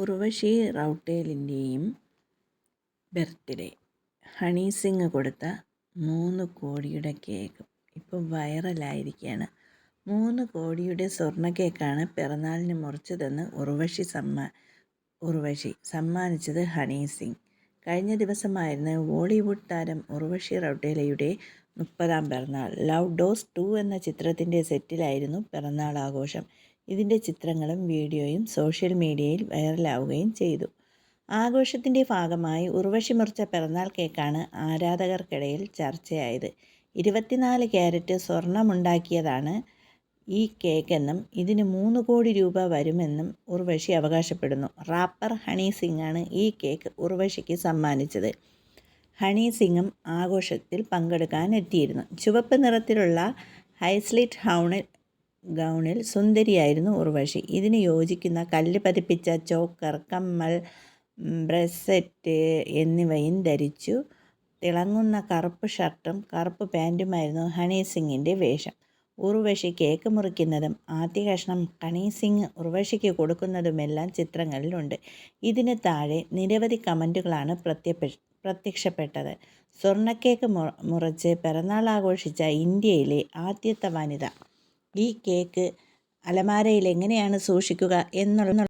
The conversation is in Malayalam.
ഉർവശി റൗട്ടേലിന്റെയും ബർത്ത്ഡേ. ഹണി സിംഗ് കൊടുത്ത മൂന്ന് കോടിയുടെ കേക്ക്. ഇപ്പോൾ വൈറലായിരിക്കുകയാണ് മൂന്ന് കോടിയുടെ സ്വർണ കേക്കാണ് പിറന്നാളിന് മുറിച്ചതെന്ന് ഉർവശി സമ്മാ ഉർവശി സമ്മാനിച്ചത് ഹണി സിംഗ്. കഴിഞ്ഞ ദിവസമായിരുന്നു ബോളിവുഡ് താരം ഉർവശി റൗട്ടേലയുടെ മുപ്പതാം പിറന്നാൾ. ലവ് ഡോസ് ടു എന്ന ചിത്രത്തിന്റെ സെറ്റിലായിരുന്നു പിറന്നാൾ ആഘോഷം ഇതിന്റെ ചിത്രങ്ങളും വീഡിയോയും സോഷ്യൽ മീഡിയയിൽ വൈറലാവുകയും ചെയ്തു. ആഘോഷത്തിന്റെ ഭാഗമായി ഉർവശി മുറിച്ച പിറന്നാൾ കേക്കാണ് ആരാധകർക്കിടയിൽ ചർച്ചയായത്. ഇരുപത്തിനാല് ക്യാരറ്റ് സ്വർണമുണ്ടാക്കിയതാണ് ഈ കേക്കെന്നും ഇതിന് മൂന്ന് കോടി രൂപ വരുമെന്നും ഉർവശി അവകാശപ്പെടുന്നു. റാപ്പർ ഹണി സിംഗാണ് ഈ കേക്ക് ഉർവശിക്ക് സമ്മാനിച്ചത്. ഹണി സിംഗും ആഘോഷത്തിൽ പങ്കെടുക്കാൻ എത്തിയിരുന്നു. ചുവപ്പ് നിറത്തിലുള്ള ഹൈസ്ലിറ്റ് ഹൗണിൽ ഗൗണിൽ സുന്ദരിയായിരുന്നു ഉർവശി. ഇതിന് യോജിക്കുന്ന കല്ല് പതിപ്പിച്ച ചോക്കർ കമ്മൽ ബ്രസ്സെറ്റ് എന്നിവയും ധരിച്ചു. തിളങ്ങുന്ന കറുപ്പ് ഷർട്ടും കറുപ്പ് പാന്റുമായിരുന്നു ഹണി സിംഗിന്റെ വേഷം. ഉർവശി കേക്ക് മുറിക്കുന്നതും ആദ്യ കഷ്ണം ഹണി സിംഗ് ഉർവശിക്ക് കൊടുക്കുന്നതുമെല്ലാം ചിത്രങ്ങളിലുണ്ട്. ഇതിന് താഴെ നിരവധി കമന്റുകളാണ് പ്രത്യക്ഷ പ്രത്യക്ഷപ്പെട്ടത്. സ്വർണക്കേക്ക് മുറിച്ച് പിറന്നാൾ ആഘോഷിച്ച ഇന്ത്യയിലെ ആദ്യത്തെ വനിത ഈ കേക്ക് അലമാരയിൽ എങ്ങനെയാണ് സൂക്ഷിക്കുക എന്നുള്ള